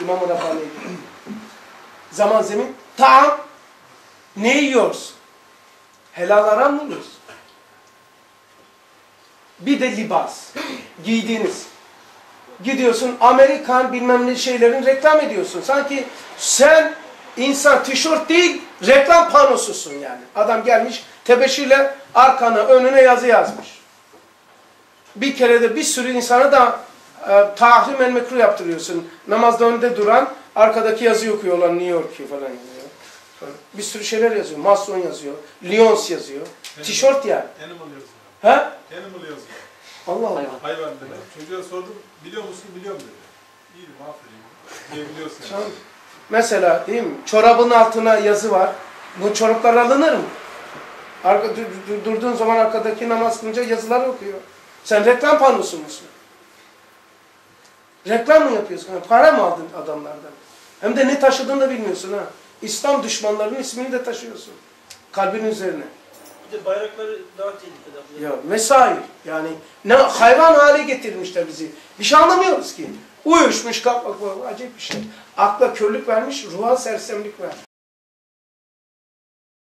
İmam-ı Rabbani. Zaman zemin. Taam. Ne yiyoruz? Helal aram mı yiyoruz? Bir de libas. Giydiğiniz. Gidiyorsun Amerikan bilmem ne şeylerin reklam ediyorsun. Sanki sen insan tişört değil reklam panosusun yani. Adam gelmiş tebeşirle arkana önüne yazı yazmış. Bir kere de bir sürü insana da e, tahrim el mekruh yaptırıyorsun. Namazda önde duran arkadaki yazı okuyorlar New York'u falan yazıyor. Bir sürü şeyler yazıyor. Mason yazıyor. Lyons yazıyor. Tişört yani. Animal yazıyor. He? Animal yazıyor. Allah Allah. Hayvan. Hayvan dedi. Çocuğa sordum, biliyor musun? Biliyorum dedi. İyi aferin. Diye biliyorsun yani. Mesela değil mi? Çorabın altına yazı var. Bu çoraplar alınır mı? Arka, dur- dur- durduğun zaman arkadaki namaz kılınca yazılar okuyor. Sen reklam panosu musun? Reklam mı yapıyorsun? Ha, Para mı aldın adamlardan? Hem de ne taşıdığını da bilmiyorsun ha. İslam düşmanlarının ismini de taşıyorsun. Kalbin üzerine. Bir de bayrakları daha tehlikeli. Ya vesaire. Yani ne hayvan hale getirmişler bizi. Bir şey anlamıyoruz ki. Uyuşmuş, kalk, bak, bak, acayip bir şey. Akla körlük vermiş, ruha sersemlik vermiş.